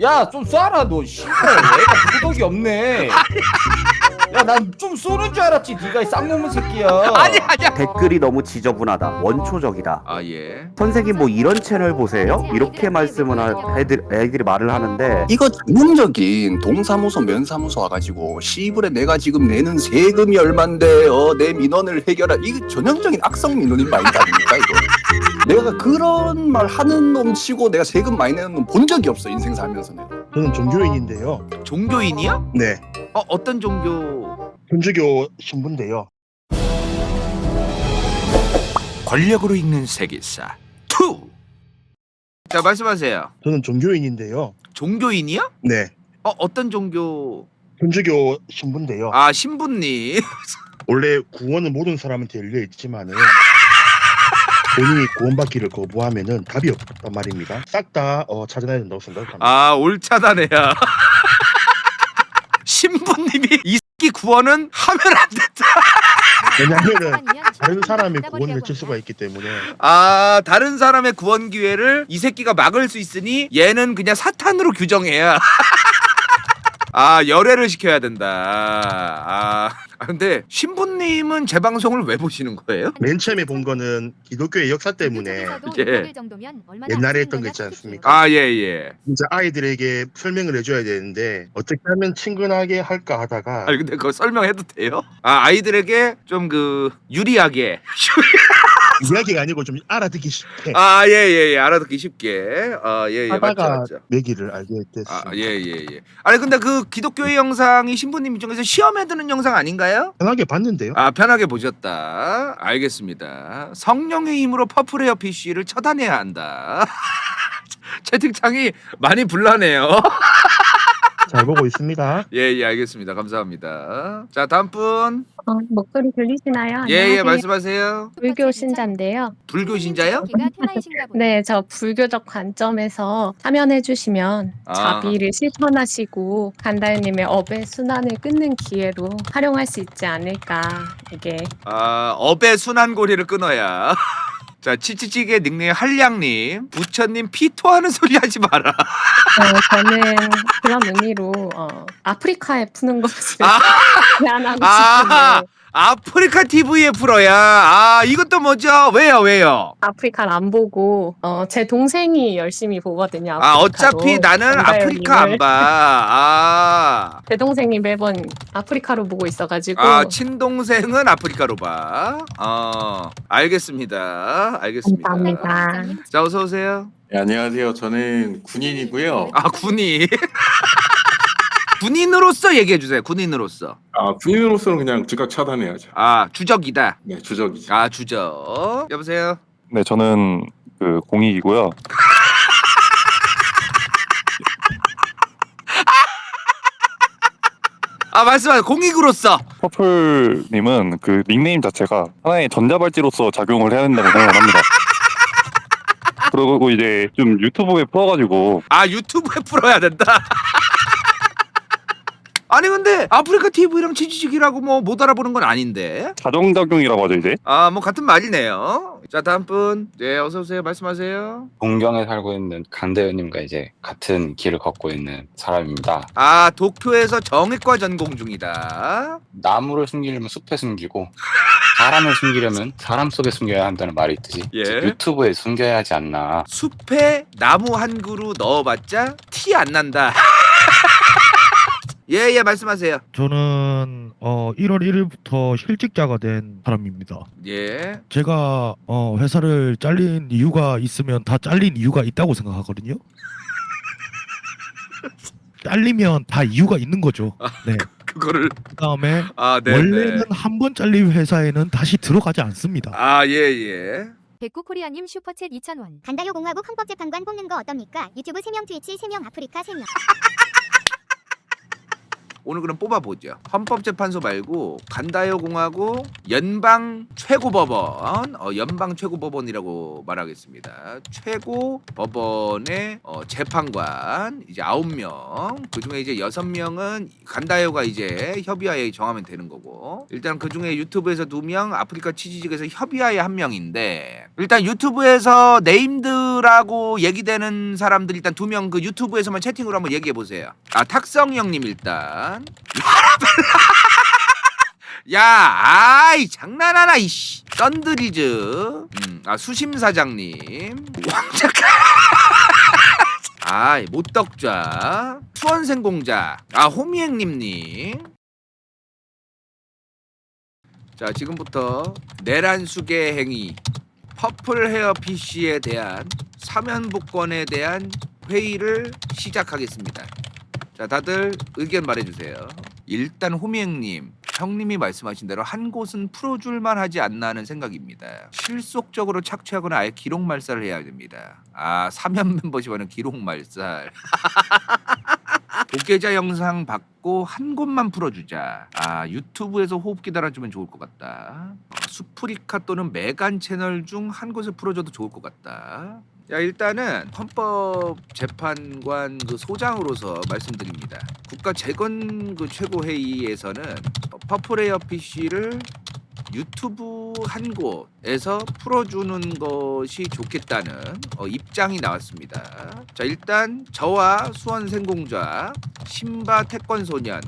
야 좀 쏴라 너. 씨발 애가 구독이 없네. 야 난 좀 쏘는 줄 알았지 네가 이 쌍놈의 새끼야 아니 아니야. 댓글이 너무 지저분하다. 원초적이다. 아 예. 선생님 뭐 이런 채널 보세요? 이렇게 말씀을 하- 애들, 애들이 말을 하는데 이거 전문적인 동사무소 면사무소 와가지고 시불에 내가 지금 내는 세금이 얼만데 어, 내 민원을 해결할 이거 전형적인 악성 민원인 말이아닙니까 이거 내가 그런 말 하는 놈 치고 내가 세금 많이 내는 놈 본 적이 없어 인생 살면서는 저는 종교인인데요. 종교인이야? 네. 어 어떤 종교? 현주교 신부인데요. 권력으로 읽는 세계사 2. 자 말씀하세요. 저는 종교인인데요. 종교인이야? 네. 어 어떤 종교? 현주교 신부인데요. 아 신부님. 원래 구원은 모든 사람한테 열려 있지만은 본인이 구원받기를 거부하면은 답이 없단 말입니다. 싹 다 어, 찾아내야 된다고 생각합니다. 아 옳차다네야. 신부님이 이 새끼 구원은 하면 안 된다. 왜냐하면은 다른 사람이 구원을 외칠 수가 있기 때문에 아 다른 사람의 구원 기회를 이 새끼가 막을 수 있으니 얘는 그냥 사탄으로 규정해야. 아 열애를 시켜야 된다. 아, 아, 근데 신부님은 제 방송을 왜 보시는 거예요? 맨 처음에 본 거는 기독교의 역사 때문에 예. 옛날에 했던 거 있지 않습니까? 아 예 예. 진짜 아이들에게 설명을 해줘야 되는데 어떻게 하면 친근하게 할까 하다가 아니 근데 그거 설명해도 돼요? 아 아이들에게 좀 그 유리하게. 이야기가 아니고 좀 알아듣기 쉽게 아 예 예 예 알아듣기 쉽게. 아 예 예 맞죠 하다가 맞죠. 내기를 알게 됐습니다. 아, 예, 예, 예. 아니, 근데 그 기독교의 영상이 신부님 입장에서 시험에 드는 영상 아닌가요? 편하게 봤는데요. 아, 편하게 보셨다. 알겠습니다. 성령의 힘으로 퍼플 헤어 PC를 처단해야 한다. 채팅창이 많이 불나네요. 잘 보고 있습니다. 예, 예, 알겠습니다. 감사합니다. 자, 다음 분. 어, 목소리 들리시나요? 예, 예, 안녕하세요. 말씀하세요. 불교 신자인데요. 불교 신자요? 네, 저 불교적 관점에서 참여해 주시면 아. 자비를 실천하시고 간다요님의 업의 순환을 끊는 기회로 활용할 수 있지 않을까 이게 아, 업의 순환고리를 끊어야. 자, 치치찌개 닉네임 한량님, 부처님 피토하는 소리 하지 마라. 어, 저는 그런 의미로 어, 아프리카에 푸는 것을 아. 제안하고 아, 싶은데 아 프리카 TV에 풀어야. 아, 이것도 뭐죠? 왜요, 왜요? 아프리카를 안 보고 어, 제 동생이 열심히 보거든요. 아, 아프리카로. 어차피 나는 아프리카 안. 봐. 아. 제 동생이 매번 아프리카로 보고 있어가지고 아, 친동생은 아프리카로 봐. 어, 알겠습니다. 알겠습니다. 감사합니다. 자, 어서 오세요. 네, 안녕하세요. 저는 군인이고요. 아, 군인. 군인으로서 얘기해 주세요. 군인으로서. 아, 군인으로서는 그냥 즉각 차단해야죠. 아, 주적이다. 네, 주적이죠. 아, 주적. 여보세요. 네, 저는 그 공익이고요. 아, 말씀하세요. 공익으로서. 퍼플님은 그 닉네임 자체가 하나의 전자발찌로서 작용을 해야 된다고 생각을 합니다. 그리고 이제 좀 유튜브에 풀어가지고 아 유튜브에 풀어야 된다. 아니 근데 아프리카 TV랑 치즈직이라고 뭐 못 알아보는 건 아닌데. 자정작용이라고 하죠 이제. 아 뭐 같은 말이네요. 자 다음 분. 네 어서 오세요. 말씀하세요. 동경에 살고 있는 강대현님과 이제 같은 길을 걷고 있는 사람입니다. 아 도쿄에서 정외과 전공 중이다. 나무를 숨기려면 숲에 숨기고 사람을 숨기려면 사람 속에 숨겨야 한다는 말이 있듯이 예. 유튜브에 숨겨야 하지 않나. 숲에 나무 한 그루 넣어봤자 티 안 난다. 예 예 말씀하세요. 저는 어 1월 1일부터 실직자가 된 사람입니다. 예. 제가 어 회사를 잘린 이유가 있으면 다 잘린 이유가 있다고 생각하거든요. 잘리면 다 이유가 있는 거죠. 네. 그거를 그다음에 아 네네. 원래는 한번 잘린 회사에는 다시 들어가지 않습니다. 아 예 예. 백구코리아님 슈퍼챗 2,000원. 간다요 공화국 헌법재판관 뽑는 거 어떻습니까? 유튜브 3명 트위치 3명 아프리카 3명 오늘 그럼 뽑아보죠. 헌법재판소 말고 간다요 공화국 연방 최고법원, 어, 연방 최고법원이라고 말하겠습니다. 최고법원의 어, 재판관 이제 아홉 명, 그 중에 이제 여섯 명은 간다요가 이제 협의하에 정하면 되는 거고 일단 그 중에 유튜브에서 두 명, 아프리카 치즈직에서 협의하에 한 명인데 일단 유튜브에서 네임드라고 얘기되는 사람들 일단 두명그 유튜브에서만 채팅으로 한번 얘기해 보세요. 아 탁성 형님 일단 야, 아이 장난하나 이씨. 썬드리즈, 음, 아 수심 사장님, 왕작가, 아 못덕좌, 수원생공자, 아 호미행님님. 자 지금부터 내란수계 행위, 퍼플 헤어 PC에 대한 사면복권에 대한 회의를 시작하겠습니다. 자, 다들 의견 말해주세요. 일단 호미행님, 형님이 말씀하신 대로 한 곳은 풀어줄만 하지 않나 하는 생각입니다. 실속적으로 착취하거나 아예 기록 말살을 해야 됩니다. 아, 사면 멤버십하는 기록 말살. 독계자 영상 받고 한 곳만 풀어주자. 아 유튜브에서 호흡기 달아주면 좋을 것 같다. 어, 수프리카 또는 메간 채널 중 한 곳을 풀어줘도 좋을 것 같다. 야 일단은 헌법 재판관 그 소장으로서 말씀드립니다. 국가 재건 그 최고 회의에서는 퍼플에어 PC를 유튜브 한 곳에서 풀어주는 것이 좋겠다는 어, 입장이 나왔습니다. 자 일단 저와 수원생공자 신바 태권소년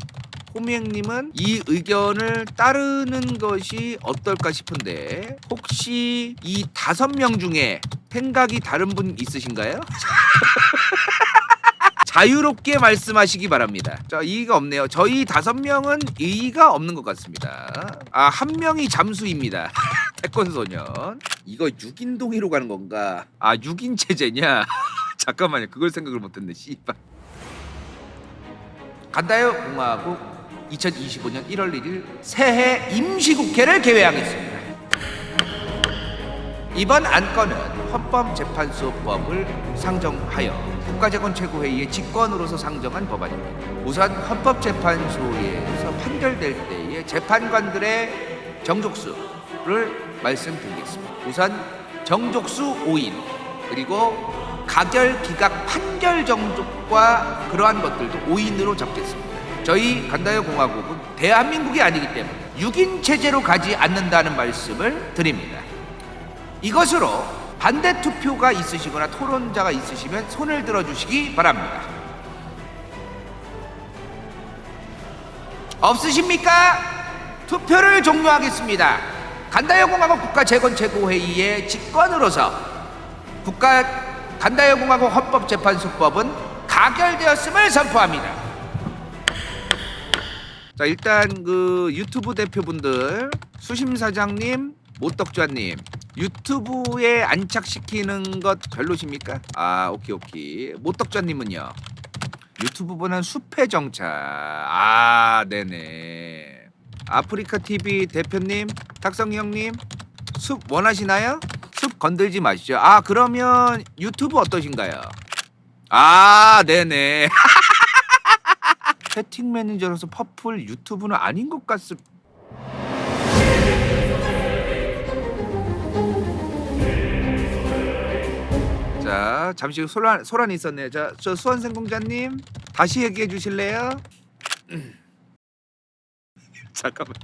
호미행님은 이 의견을 따르는 것이 어떨까 싶은데 혹시 이 다섯 명 중에 생각이 다른 분 있으신가요? 자유롭게 말씀하시기 바랍니다. 자, 이의가 없네요. 저희 다섯 명은 의의가 없는 것 같습니다. 아, 한 명이 잠수입니다. 태권 소년. 이거 6인 동의로 가는 건가? 아, 6인 체제냐? 잠깐만요. 그걸 생각을 못 했네. 씨발. 간다요 공화국 2025년 1월 1일 새해 임시국회를 개회하겠습니다. 이번 안건은 헌법재판소법을 상정하여 국가재건 최고회의의 직권으로서 상정한 법안입니다. 우선 헌법재판소에서 판결될 때의 재판관들의 정족수를 말씀드리겠습니다. 우선 정족수 5인 그리고 가결 기각 판결 정족과 그러한 것들도 5인으로 잡겠습니다. 저희 간다요 공화국은 대한민국이 아니기 때문에 6인 체제로 가지 않는다는 말씀을 드립니다. 이것으로 반대 투표가 있으시거나 토론자가 있으시면 손을 들어 주시기 바랍니다. 없으십니까? 투표를 종료하겠습니다. 간다여공화국 국가 재건 최고회의의 직권으로서 국가 간다여공화국 헌법재판소법은 가결되었음을 선포합니다. 자 일단 그 유튜브 대표분들 수심 사장님, 모떡좌님 유튜브에 안착시키는 것 별로십니까? 아 오케이 오케이 모떡좌님은요 유튜브보다는 숲의 정착 아 네네 아프리카 TV 대표님 탁성이 형님 숲 원하시나요? 숲 건들지 마시죠 아 그러면 유튜브 어떠신가요? 아 네네 채팅 매니저로서 퍼플 유튜브는 아닌 것 같습니다. 자, 잠시 소란 소란이 있었네요. 자, 저 수원생 공자님 다시 얘기해 주실래요? 잠깐만.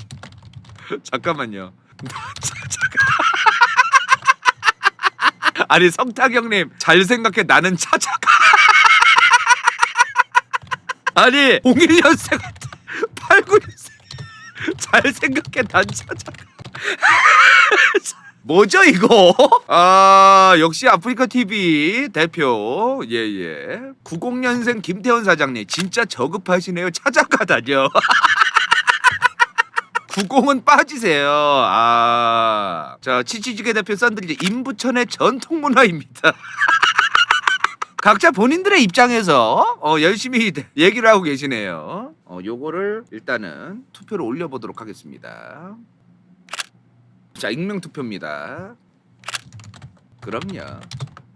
잠깐만요. 아니 성탁 형님 잘 생각해 나는 찾아가. 아니 01년생 89년생 잘 생각해 난 찾아가 뭐죠 이거? 아 역시 아프리카 TV 대표. 예예. 90년생 김태원 사장님 진짜 저급하시네요. 찾아가다뇨 90은 빠지세요. 아자 치치지게 대표 썬들이 임부천의 전통 문화입니다 각자 본인들의 입장에서 어, 열심히 얘기를 하고 계시네요. 어, 요거를 일단은 투표를 올려보도록 하겠습니다. 자, 익명 투표입니다. 그럼요.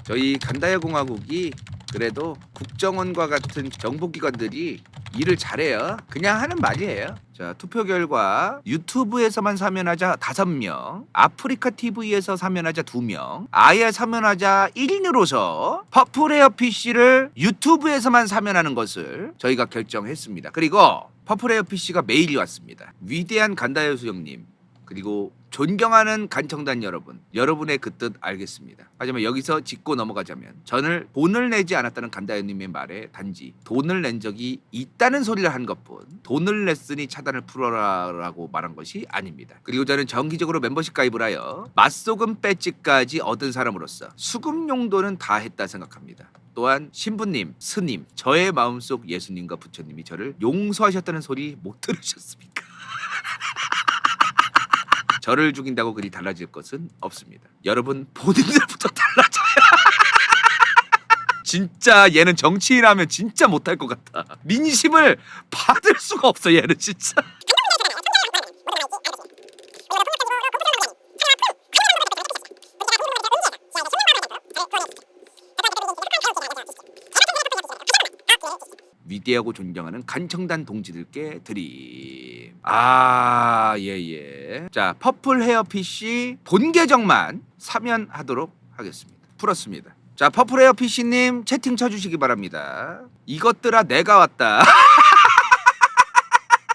저희 간다야 공화국이 그래도 국정원과 같은 정보기관들이 일을 잘해요. 그냥 하는 말이에요. 자, 투표 결과 유튜브에서만 사면하자 5명, 아프리카 TV에서 사면하자 2명, 아예 사면하자 1인으로서 퍼플에어 PC를 유튜브에서만 사면하는 것을 저희가 결정했습니다. 그리고 퍼플에어 PC가 메일이 왔습니다. 위대한 간다여수 형님, 그리고 존경하는 간청단 여러분, 여러분의 그 뜻 알겠습니다. 하지만 여기서 짚고 넘어가자면 저는 돈을 내지 않았다는 간다현님의 말에 단지 돈을 낸 적이 있다는 소리를 한 것뿐 돈을 냈으니 차단을 풀어라라고 말한 것이 아닙니다. 그리고 저는 정기적으로 멤버십 가입을 하여 맛소금 배지까지 얻은 사람으로서 수금 용도는 다 했다 생각합니다. 또한 신부님, 스님, 저의 마음속 예수님과 부처님이 저를 용서하셨다는 소리 못 들으셨습니까? 저를 죽인다고 그리 달라질 것은 없습니다. 여러분 본인들부터 달라져요. 진짜 얘는 정치인 하면 진짜 못할 것 같아. 민심을 받을 수가 없어 얘는 진짜. 위대하고 존경하는 간청단 동지들께 드림. 아, 예, 예. 자, 퍼플 헤어 PC 본 계정만 사면하도록 하겠습니다. 풀었습니다. 자, 퍼플 헤어 PC님 채팅 쳐주시기 바랍니다. 이것들아, 내가 왔다.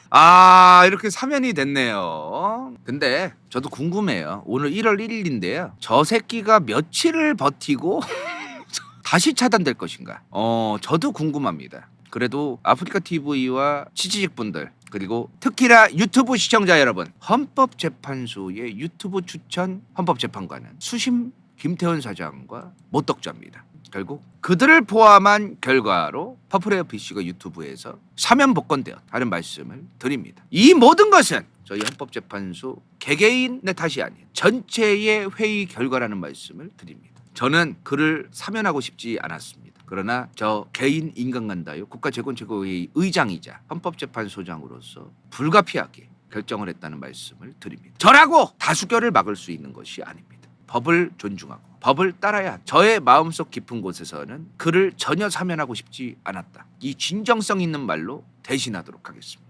아, 이렇게 사면이 됐네요. 근데 저도 궁금해요. 오늘 1월 1일인데요. 저 새끼가 며칠을 버티고 다시 차단될 것인가? 어, 저도 궁금합니다. 그래도 아프리카 TV와 취지직 분들 그리고 특히나 유튜브 시청자 여러분 헌법재판소의 유튜브 추천 헌법재판관은 수심 김태원 사장과 모떡자입니다. 결국 그들을 포함한 결과로 퍼플에어 PC가 유튜브에서 사면 복권되었 하는 말씀을 드립니다. 이 모든 것은 저희 헌법재판소 개개인의 탓이 아닌 전체의 회의 결과라는 말씀을 드립니다. 저는 그를 사면하고 싶지 않았습니다. 그러나 저 개인 인간간다요 국가재건최고회의 의장이자 헌법재판소장으로서 불가피하게 결정을 했다는 말씀을 드립니다. 저라고 다수결을 막을 수 있는 것이 아닙니다. 법을 존중하고 법을 따라야. 저의 마음속 깊은 곳에서는 그를 전혀 사면하고 싶지 않았다. 이 진정성 있는 말로 대신하도록 하겠습니다.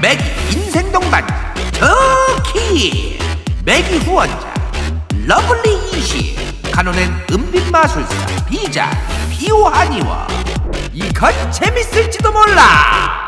맥 인생 동반 터키 맥이 후원자 러블리 이시 간호는 은빛 마술사 비자 비오하니와 이건 재밌을지도 몰라